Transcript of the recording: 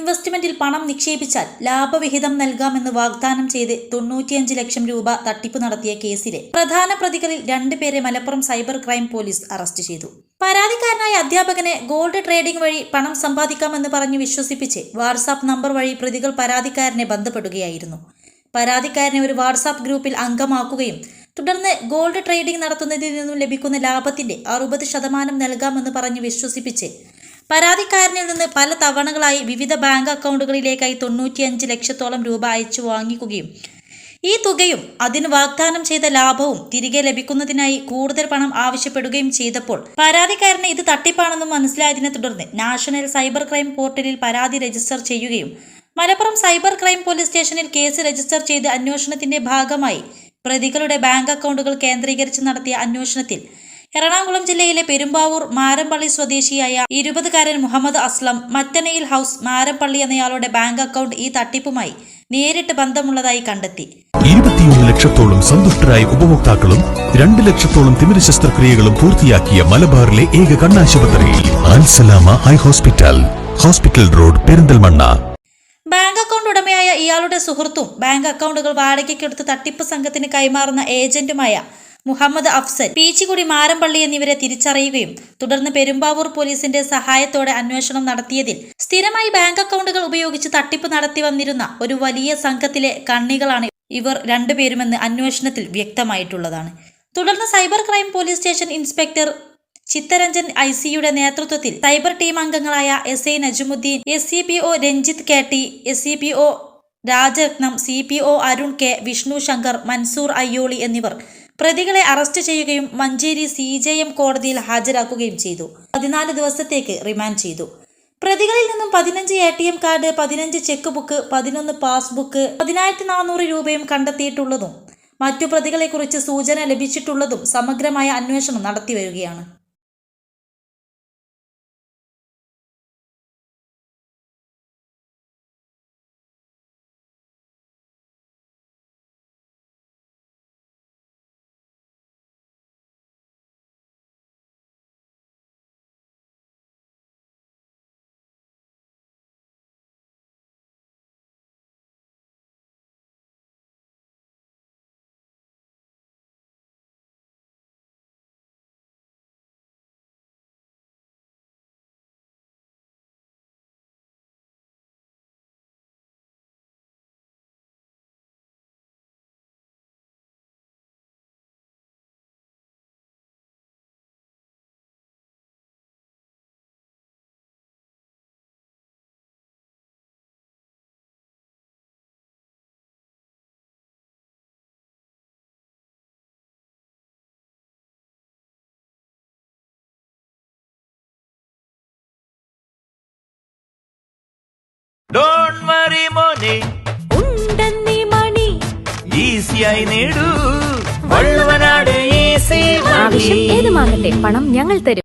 ഇൻവെസ്റ്റ്മെന്റിൽ പണം നിക്ഷേപിച്ചാൽ ലാഭവിഹിതം നൽകാമെന്ന് വാഗ്ദാനം ചെയ്ത് തൊണ്ണൂറ്റിയഞ്ച് ലക്ഷം രൂപ തട്ടിപ്പ് നടത്തിയ കേസിലെ പ്രധാന പ്രതികളിൽ രണ്ടുപേരെ Malappuram cyber crime police arrest ചെയ്തു. പരാതിക്കാരനായ അധ്യാപകനെ ഗോൾഡ് ട്രേഡിംഗ് വഴി പണം സമ്പാദിക്കാമെന്ന് പറഞ്ഞ് വിശ്വസിപ്പിച്ച് വാട്സാപ്പ് നമ്പർ വഴി പ്രതികൾ പരാതിക്കാരനെ ബന്ധപ്പെടുകയായിരുന്നു. പരാതിക്കാരനെ ഒരു വാട്സാപ്പ് ഗ്രൂപ്പിൽ അംഗമാക്കുകയും തുടർന്ന് ഗോൾഡ് ട്രേഡിംഗ് നടത്തുന്നതിൽ നിന്നും ലഭിക്കുന്ന ലാഭത്തിന്റെ അറുപത് ശതമാനം നൽകാമെന്ന് പറഞ്ഞ് വിശ്വസിപ്പിച്ച് പരാതിക്കാരനിൽ നിന്ന് പല തവണകളായി വിവിധ ബാങ്ക് അക്കൗണ്ടുകളിലേക്കായി തൊണ്ണൂറ്റിയഞ്ച് ലക്ഷത്തോളം രൂപ അയച്ചു വാങ്ങിക്കുകയും ഈ തുകയും അതിന് വാഗ്ദാനം ചെയ്ത ലാഭവും തിരികെ ലഭിക്കുന്നതിനായി കൂടുതൽ പണം ആവശ്യപ്പെടുകയും ചെയ്തപ്പോൾ പരാതിക്കാരന് ഇത് തട്ടിപ്പാണെന്ന് മനസ്സിലായതിനെ തുടർന്ന് നാഷണൽ സൈബർ ക്രൈം പോർട്ടലിൽ പരാതി രജിസ്റ്റർ ചെയ്യുകയും മലപ്പുറം സൈബർ ക്രൈം പോലീസ് സ്റ്റേഷനിൽ കേസ് രജിസ്റ്റർ ചെയ്ത് അന്വേഷണത്തിന്റെ ഭാഗമായി പ്രതികളുടെ ബാങ്ക് അക്കൗണ്ടുകൾ കേന്ദ്രീകരിച്ച് നടത്തിയ അന്വേഷണത്തിൽ എറണാകുളം ജില്ലയിലെ പെരുമ്പാവൂർ മാരമ്പള്ളി സ്വദേശിയായ ഇരുപതുകാരൻ മുഹമ്മദ് അസ്ലം മറ്റനയിൽ ഹൗസ് മാരമ്പള്ളി എന്നയാളുടെ ബാങ്ക് അക്കൗണ്ട് ഈ തട്ടിപ്പുമായി നേരിട്ട് ബന്ധമുള്ളതായി കണ്ടെത്തി. ഇരുപത്തിയൊന്ന് ലക്ഷത്തോളം സന്തുഷ്ടരായ ഉപഭോക്താക്കളും രണ്ട് ലക്ഷത്തോളം തിമിര ശസ്ത്രക്രിയകളും പൂർത്തിയാക്കിയ മലബാറിലെ ഏക കണ്ണാശുപത്രി Alsalama eye hospital hospital road Perinthalmanna. Bank account ഉടമയായ ഇയാളുടെ സുഹൃത്തും ബാങ്ക് അക്കൗണ്ടുകൾ വാടകയ്ക്കെടുത്ത് തട്ടിപ്പ് സംഘത്തിന് കൈമാറുന്ന ഏജന്റുമായ മുഹമ്മദ് അഫ്സൽ പീച്ചിക്കുടി മാരമ്പള്ളി എന്നിവരെ തിരിച്ചറിയുകയും തുടർന്ന് പെരുമ്പാവൂർ പോലീസിന്റെ സഹായത്തോടെ അന്വേഷണം നടത്തിയതിൽ സ്ഥിരമായി ബാങ്ക് അക്കൗണ്ടുകൾ ഉപയോഗിച്ച് തട്ടിപ്പ് നടത്തി വന്നിരുന്ന ഒരു വലിയ സംഘത്തിലെ കണ്ണികളാണ് ഇവർ രണ്ടുപേരുമെന്ന് അന്വേഷണത്തിൽ വ്യക്തമായിട്ടുള്ളതാണ്. തുടർന്ന് cyber crime police station inspector Chittaranjan I സിയുടെ നേതൃത്വത്തിൽ സൈബർ ടീം അംഗങ്ങളായ S I Najumudheen S C P O Ranjith K T S C P O Rajarathnam C P O Arun K Vishnu Shankar Mansoor Ayyoli എന്നിവർ പ്രതികളെ arrest ചെയ്യുകയും Manjeri C J M കോടതിയിൽ ഹാജരാക്കുകയും ചെയ്തു. പതിനാല് ദിവസത്തേക്ക് റിമാൻഡ് ചെയ്തു. പ്രതികളിൽ നിന്നും പതിനഞ്ച് എ ടി എം കാർഡ് പതിനഞ്ച് ചെക്ക് ബുക്ക് പതിനൊന്ന് പാസ്ബുക്ക് പതിനായിരത്തി നാനൂറ് രൂപയും കണ്ടെത്തിയിട്ടുള്ളതും മറ്റു പ്രതികളെക്കുറിച്ച് സൂചന ലഭിച്ചിട്ടുള്ളതും സമഗ്രമായ അന്വേഷണം നടത്തിവരികയാണ് ഈസിയായി നേടൂ. ആവശ്യം ഏതുമാകട്ടെ പണം ഞങ്ങൾ തരും.